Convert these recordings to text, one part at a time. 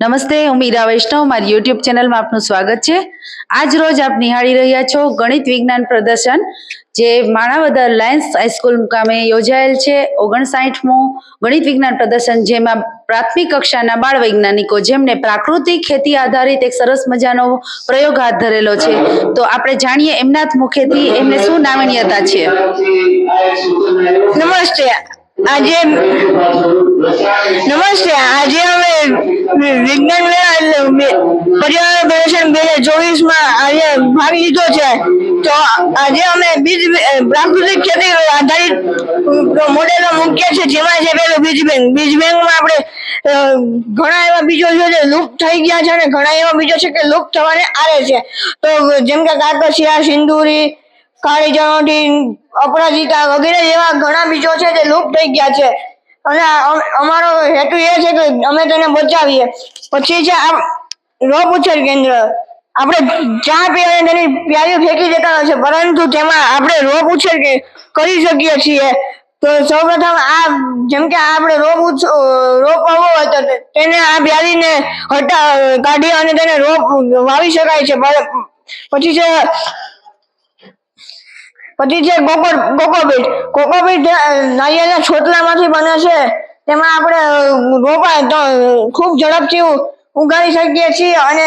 નમસ્તે, હું મીરા વૈષ્ણવ. મારી યુટ્યુબ ચેનલમાં આપનું સ્વાગત છે. આજ રોજ આપ નિહાળી રહ્યા છો ગણિત વિજ્ઞાન પ્રદર્શન, જે માણાવદર લાયન્સ હાઈસ્કૂલ મુકામે યોજાયેલ છે. ઓગણસાઠમું ગણિત વિજ્ઞાન પ્રદર્શન, જેમાં પ્રાથમિક કક્ષાના બાળ વૈજ્ઞાનિકો, જેમને પ્રાકૃતિક ખેતી આધારિત એક સરસ મજાનો પ્રયોગ હાથ ધરેલો છે. તો આપણે જાણીએ એમના મુખેથી એમને શું નામણીયતા છે. નમસ્તે. આજે નમસ્તે, આજે અમે વિજ્ઞાન મેળા પર્યાવરણ પ્રદર્શન બે હજાર ચોવીસમાં આજે ભાગ લીધો છે. તો આજે અમે બીજ પ્રાકૃતિક ખેતી આધારિત મોડેલો મૂક્યા છે, જેમાં છે પેલું બીજ બેંક. બીજ બેંકમાં આપણે ઘણા એવા બીજો છે લુપ્ત થઈ ગયા છે અને ઘણા એવા બીજો છે કે લુપ્ત થવાને આરે છે. તો જેમ કે કાકસિયા, સિંદુરી કાળી ચણોટી અપરાજિતા વગેરે જેવા ઘણા બીજો છે તે લુપ્ત થઈ ગયા છે. અને અમારો હેતુ એ છે કે અમે તેને બચાવીએ. પછી છે આ રોપ ઉછેર કેન્દ્ર. આપણે ચા અને તેની પ્યારી ફેંકી દેતા હોય છે, પરંતુ તેમાં આપણે રોપ ઉછેર કરી શકીએ છીએ. તો સૌપ્રથમ આ, જેમ કે આપણે રોપ રોપ આવવો હોય તો તેને આ પ્યાલીને હટા, કાઢી અને તેને રોપ વાવી શકાય છે. પછી છે પછી છે કોકો કોકોપીટ કોકોપીટ નાળિયેરના છોતરામાંથી બને છે, તેમાં આપણે રોપાય ખૂબ ઝડપથી ઉગાડી શકીએ છીએ અને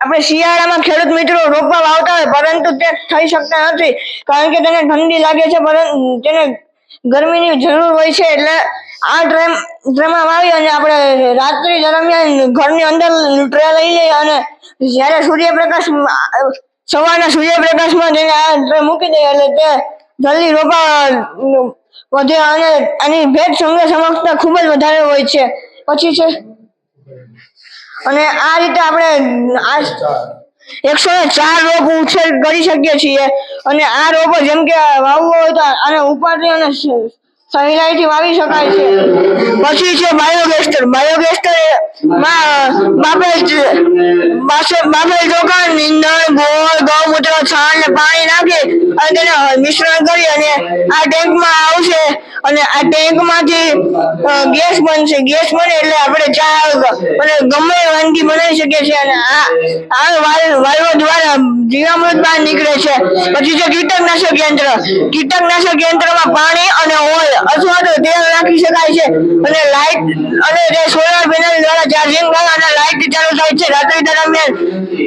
આપણે શિયાળામાં ખેડૂત મિત્રો રોપવા વાવતા હોય, પરંતુ તે થઈ શકતા નથી, કારણ કે તેને ઠંડી લાગે છે પરંતુ તેને ગરમીની જરૂર હોય છે, એટલે આ ટ્રેમ, ટ્રેમાં વાવી અને આપણે રાત્રિ દરમિયાન ઘરની અંદર ટ્રે લઈ લઈએ અને જ્યારે સૂર્યપ્રકાશ સવારના સૂર્યપ્રકાશમાં તેને આ ટ્રે મૂકી દે એટલે તે જલ્દી રોપા વધે અને આની ભેટ સંગ્રહ સમક્ષતા ખૂબ જ વધારે હોય છે. પછી છે, અને આ રીતે આપણે આ એકસો ને ચાર રોપ ઉછેર કરી શકીએ છીએ. અને આ રોપો જેમ કે વાવવો હોય તો આને ઉપાડી અને સહેલાઈથી વાવી શકાય છે. પછી છે બાયોગેસ્ટર. બાયોગેસ્ટર બાફેલ ચોખા નીંદણ, ગોળ ગૌમૂત્ર છાણ ને પાણી નાખી અને તેને મિશ્રણ કરી અને આ ટેન્કમાં આવશે. અને આ ટેન્કમાંથી ગેસ બનશે. ગેસ બને એટલે આપણે ચા અને ગમે વાનગી બનાવી શકીએ છીએ. અને આ વાયુ દ્વારા જીવામૃત બહાર નીકળે છે. પછી છે કીટકનાશક યંત્ર. કીટકનાશક યંત્રમાં પાણી અને ઓઇલ અથવા તો નાખી શકાય છે. અને લાઇટ અને જે સોલાર પેનલ દ્વારા ચાર્જિંગ થાય અને લાઇટ ચાલુ થાય છે રાત્રિ દરમિયાન,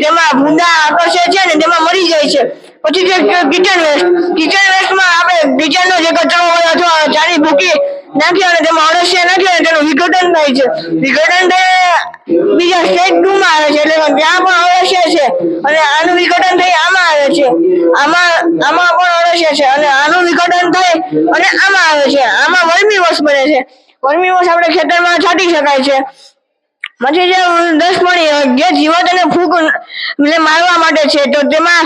તેમાં ભૂંડા આકર્ષે છે ને તેમાં મરી જાય છે. પછી છે કિચન વેસ્ટ કિચન વેસ્ટમાં આપણે કિચનનો જે કચરો હોય અથવા ચારી ભૂકી અને તેમાં અળસિયા નાખી અને તેનું વિઘટન થાય છે. વિઘટન બીજા સ્ટેટ ટુ માં આવે છે, એટલે ત્યાં પણ અળસિયા છે, અને આનું વિઘટન થઈ આમાં આવે છે. આમાં આમાં પણ અળસિયા છે, અને આનું વિઘટન થાય અને આમાં આવે છે. આમાં વર્મી વોશ બને છે. વર્મી વોશ આપણે ખેતરમાં છાંટી શકાય છે. પછી જે દસમણી જે જીવત અને ફૂગ મારવા માટે છે, તો તેમાં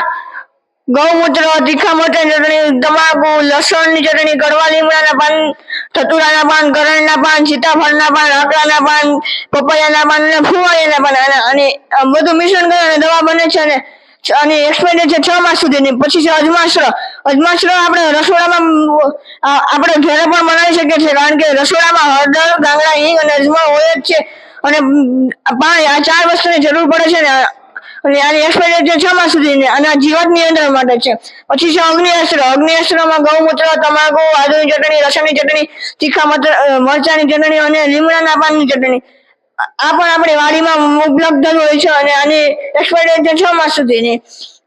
ગૌમૂત્ર તીખા મરચાં ચટણી, તમાકુ લસણની ચટણી કડવા લીમડાના પાન ધતુરાના પાન, કરણના પાન, સીતાફળના પાન આકડાના પાન, પપૈયાના પાન અને ફુવાળીના પાન. અને- બધું મિશ્રણ કરીને દવા બને છે અને અને એક્સપાયરી છે છ માસ સુધીની. પછી છે અજમાશ્ર. અજમાશ્ર આપણે રસોડામાં આપણે ઘરે પણ બનાવી શકીએ છીએ. કારણ કે રસોડામાં હળદર ગાંગડા હિંગ અને અજમા હોય જ છે. અને પાણી, આ ચાર વસ્તુની જરૂર પડે છે ને અને એક્સપાયરી છે છ માસ સુધીની અને આ જીવાત નિયંત્રણ માટે છે. પછી છે અગ્નિઅસ્ત્ર અગ્નિઅસ્ત્રમાં ગૌમૂત્ર, તમાકુ, આદુની ચટણી, લસણની ચટણી, તીખા મરચાની ચટણી અને લીમડાના પાનની ચટણી. આ પણ આપણી વાડીમાં ઉપલબ્ધ હોય છે અને આની એક્સપાયરી છ માસ સુધીની.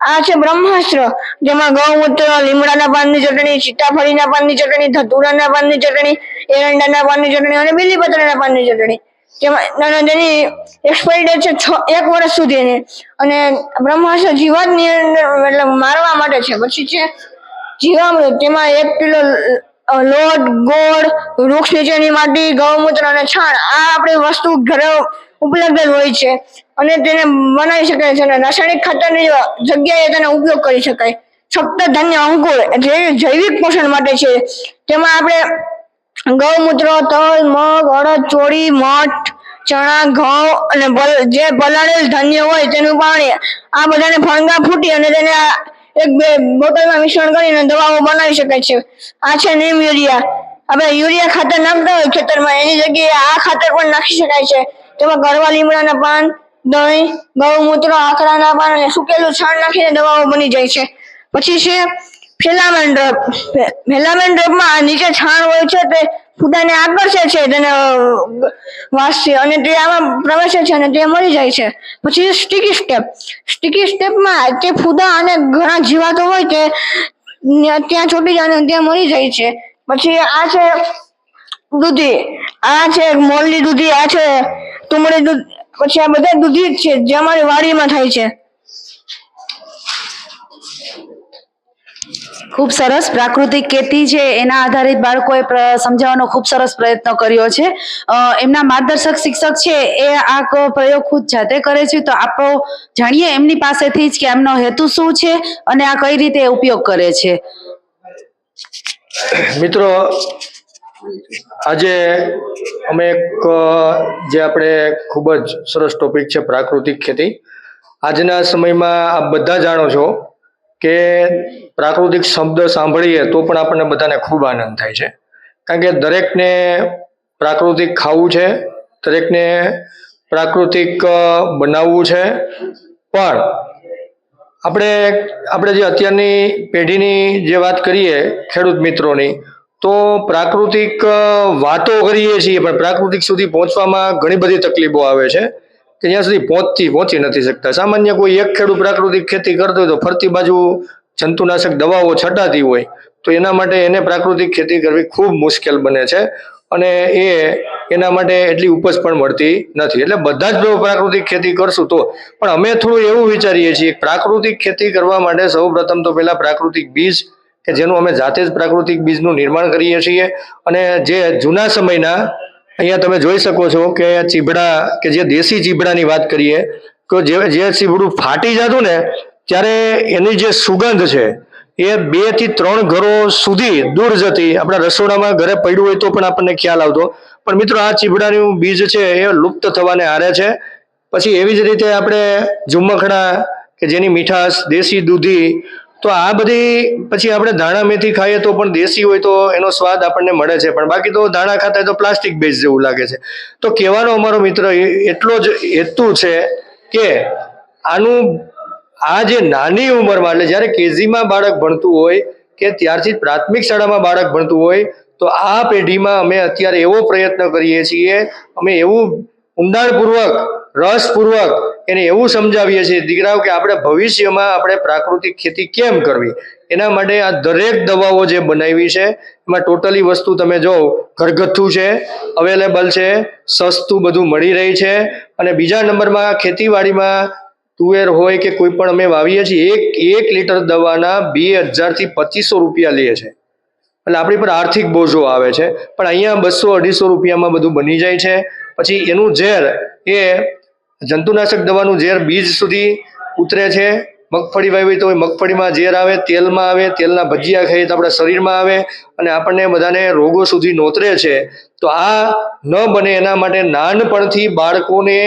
આ છે બ્રહ્માસ્ત્ર, જેમાં ગૌમૂત્ર, લીમડાના પાનની ચટણી, સીતાફળીના પાનની ચટણી, ધતુરાના પાનની ચટણી, એરંડાના પાનની ચટણી અને બીલીપત્રના પાનની ચટણી. અને તેની એક્સપાયરી ડેટ છે છ, એક વર્ષ સુધીની. અને બ્રહ્માસ્ત્ર જીવાત નિયંત્રણ એટલે મારવા માટે છે. પછી છે જીવામૃત. તેમાં એક કિલો લોટ, ગોળ, વૃક્ષ નીચેની માટી, ગૌમૂત્ર અને છાણ, આ આપણી વસ્તુ ઘરે ઉપલબ્ધ હોય છે. અને તેને બનાવી શકાય છે અને રાસાયણિક ખાતરની જગ્યાએ તેનો ઉપયોગ કરી શકાય. સપ્ત ધાન્ય અંકુર, જે જૈવિક પોષણ માટે છે. તેમાં આપણે ગૌમૂત્ર, તલ, મગ, અડદ, ચોળી, મઠ, ચણા, ઘઉં અને જે પલાળેલ ધાન્ય હોય તેનું પાણી આ બધાને ફણગા ફૂટી અને તેને એક બે બોટલમાં મિશ્રણ કરીને દવાઓ બનાવી શકાય છે. આ છે નીમ યુરિયા. આપણે યુરિયા ખાતર નાખતા હોય ખેતરમાં, એની જગ્યાએ આ ખાતર પણ નાખી શકાય છે. તેમાં ગરવા, લીમડાના પાન, દહીં, ગૌમૂત્ર આકરાના પાન અને સુકેલું છાણ નાખીને દવાઓ બની જાય છે. પછી છે ફેલામેન ડ્રપ ફેલામેન ડ્રપમાં નીચે છાણ હોય છે તે ફૂદાને આકર્ષે છે તેને અ, વાસથી અને તે આમાં પ્રવેશે છે અને તે મરી જાય છે. પછી સ્ટીકી સ્ટેપ સ્ટીકી સ્ટેપમાં તે ફૂદા અને ઘણા જીવાતો હોય તે ત્યાં છૂટી જાય અને ત્યાં મરી જાય છે. પછી આ છે દૂધી. આ છે મોરલી દૂધી આ છે તુમડી દૂધ પછી આ બધા દૂધી જ છે જે અમારી વાડીમાં થાય છે. ખૂબ સરસ પ્રાકૃતિક ખેતી છે, એના આધારિત બાળકોએ સમજાવવાનો ખૂબ સરસ પ્રયત્ન કર્યો છે. એમના માર્ગદર્શક શિક્ષક છે, એ આ પ્રયોગ ખુદ જાતે કરે છે, તો આપણો જાણીએ એમની પાસેથી જ કે એમનો હેતુ શું છે અને આ કઈ રીતે ઉપયોગ કરે છે. મિત્રો, આજે અમે એક જે આપણે ખૂબ જ સરસ ટોપિક છે પ્રાકૃતિક ખેતી. આજના સમયમાં આપ બધા જાણો છો કે પ્રાકૃતિક શબ્દ સાંભળીએ તો પણ આપણને બધાને ખૂબ આનંદ થાય છે. કારણ કે દરેકને પ્રાકૃતિક ખાવું છે, દરેકને પ્રાકૃતિક બનાવવું છે. પણ આપણે આપણે જે અત્યારની પેઢીની જે વાત કરીએ ખેડૂત મિત્રોની, તો પ્રાકૃતિક વાતો કરીએ છીએ, પણ પ્રાકૃતિક સુધી પહોંચવામાં ઘણી બધી તકલીફો આવે છે. કે જ્યાં સુધી પહોંચતી પહોંચી નથી શકતા. સામાન્ય કોઈ એક ખેડૂત પ્રાકૃતિક ખેતી કરતો હોય તો ફરતી બાજુ જંતુનાશક દવાઓ છટાતી હોય તો એના માટે એને પ્રાકૃતિક ખેતી કરવી ખૂબ મુશ્કેલ બને છે અને એ એના માટે એટલી ઉપજ પણ મળતી નથી. એટલે બધા જ પ્રાકૃતિક ખેતી કરશું તો. પણ અમે થોડું એવું વિચારીએ છીએ, પ્રાકૃતિક ખેતી કરવા માટે સૌપ્રથમ તો પહેલાં પ્રાકૃતિક બીજ કે જેનું અમે જાતે જ પ્રાકૃતિક બીજનું નિર્માણ કરીએ છીએ અને જે જૂના સમયના અહીંયા તમે જોઈ શકો છો કે ચીભડા, કે જે દેશી ચીભડાની વાત કરીએ, તો જે જે ચીબડું ફાટી જતું ને, ત્યારે એની જે સુગંધ છે, એ બેથી ત્રણ ઘરો સુધી દૂર જતી, આપણા રસોડામાં ઘરે પડ્યું હોય તો પણ આપણને ખ્યાલ આવતો. પણ મિત્રો, આ ચીબડાનું બીજ છે, એ લુપ્ત થવાને આરે છે. પછી એવી જ રીતે આપણે ઝુમ્મખડા કે જેની મીઠાશ, દેશી દૂધી તો આ બધી પછી આપણે ધાણા મેથી ખાઈએ તો પણ દેશી હોય તો એનો સ્વાદ આપણને મળે છે. પણ બાકી તો ધાણા ખાતા તો પ્લાસ્ટિક બેઝ જેવું લાગે છે. તો કહેવાનો અમારો મિત્ર એટલો જ હેતુ છે કે આનું આ જે નાની ઉંમરમાં, એટલે જ્યારે કેજીમાં બાળક ભણતું હોય કે ત્યારથી પ્રાથમિક શાળામાં બાળક ભણતું હોય, તો આ પેઢીમાં અમે અત્યારે એવો પ્રયત્ન કરીએ છીએ. અમે એવું ઊંડાણપૂર્વક, રસપૂર્વક એને એવું સમજાવીએ છીએ દીકરાઓ કે આપણે ભવિષ્યમાં આપણે પ્રાકૃતિક ખેતી કેમ કરવી? એના માટે આ દરેક દવાઓ જે બનાવી છે, એમાં ટોટલી વસ્તુ તમે જો, ઘરગથ્થુ છે, અવેલેબલ છે, સસ્તું બધું મળી રહી છે, અને બીજા નંબરમાં ખેતીવાડીમાં તુવેર હોય કે કોઈ પણ અમે વાવીએ છીએ, એક એક લીટર દવાના બે હજારથી પચીસો રૂપિયા લે છે. એટલે આપણી પર આર્થિક બોજો આવે છે. પણ અહીંયા બસો અઢીસો રૂપિયામાં બધું બની જાય છે. પછી એનું ઝેર એ જંતુનાશક દવાનું ઝેર બીજ સુધી ઉતરે છે. મગફળી વાવી તો મગફળીમાં ઝેર આવે, તેલમાં આવે, તેલના ભજીયા ખાઈએ તો આપણા શરીરમાં આવે અને આપણને બધાને રોગો સુધી નોતરે છે. તો આ ન બને એના માટે નાનપણથી બાળકોને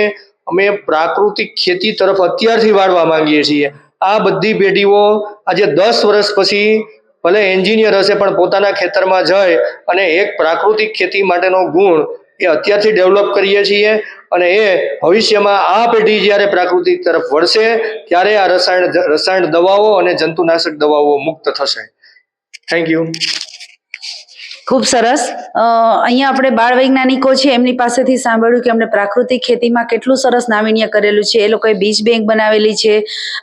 અમે પ્રાકૃતિક ખેતી તરફ અત્યારથી વાળવા માંગીએ છીએ. આ બધી પેઢીઓ આજે દસ વર્ષ પછી ભલે એન્જિનિયર હશે પણ પોતાના ખેતરમાં જઈ અને એક પ્રાકૃતિક ખેતી માટેનો ગુણ એ અત્યારથી ડેવલપ કરીએ છીએ. અને એ ભવિષ્યમાં આ પેઢી જ્યારે પ્રાકૃતિક તરફ વળશે, ત્યારે આ રસાયણ રસાયણ દવાઓ અને જંતુનાશક દવાઓ મુક્ત થશે. થેન્ક યુ ખૂબ સરસ. અહીંયા આપણે બાળ વૈજ્ઞાનિકો છે, એમની પાસેથી સાંભળ્યું કે એમણે પ્રાકૃતિક ખેતીમાં કેટલું સરસ નાવીન્ય કરેલું છે. એ લોકોએ બીજ બેંક બનાવેલી છે.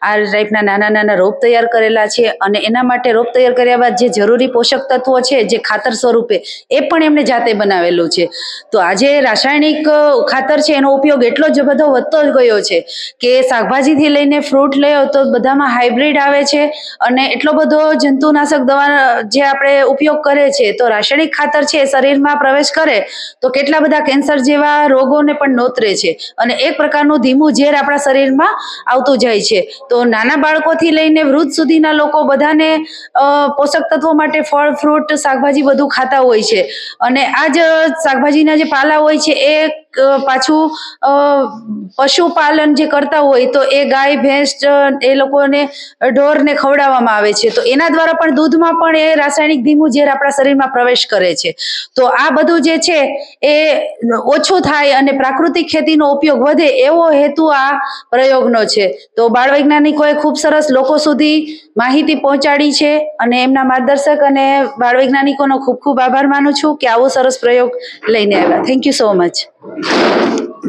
આ ટાઈપના નાના નાના રોપ તૈયાર કરેલા છે અને એના માટે રોપ તૈયાર કર્યા બાદ જે જરૂરી પોષક તત્વો છે, જે ખાતર સ્વરૂપે, એ પણ એમણે જાતે બનાવેલું છે. તો આજે રાસાયણિક ખાતર છે, એનો ઉપયોગ એટલો જ બધો વધતો ગયો છે કે શાકભાજીથી લઈને ફ્રૂટ લયો તો બધામાં હાઇબ્રિડ આવે છે અને એટલો બધો જંતુનાશક દવા જે આપણે ઉપયોગ કરે છે, તો રાસાયણિક ખાતર છે એ શરીરમાં પ્રવેશ કરે, તો કેટલા બધા કેન્સર જેવા રોગોને પણ નોતરે છે. અને એક પ્રકારનું ધીમું ઝેર આપણા શરીરમાં આવતું જાય છે. તો નાના બાળકોથી લઈને વૃદ્ધ સુધીના લોકો બધાને પોષક તત્વો માટે ફળ, ફ્રૂટ, શાકભાજી બધું ખાતા હોય છે. અને આ જ શાકભાજીના જે પાલા હોય છે એ પાછું પશુપાલન જે કરતા હોય તો એ ગાય, ભેંસ એ લોકોને ઢોરને ખવડાવવામાં આવે છે. તો એના દ્વારા પણ દૂધમાં પણ એ રાસાયણિક ધીમું ઝેર આપણા શરીરમાં પ્રવેશ કરે છે. તો આ બધું જે છે એ ઓછું થાય અને પ્રાકૃતિક ખેતીનો ઉપયોગ વધે એવો હેતુ આ પ્રયોગનો છે. તો બાળ વૈજ્ઞાનિકોએ ખૂબ સરસ લોકો સુધી માહિતી પહોંચાડી છે અને એમના માર્ગદર્શક અને બાળ વૈજ્ઞાનિકોનો ખૂબ ખૂબ આભાર માનું છું કે આવો સરસ પ્રયોગ લઈને આવ્યા. Thank you so much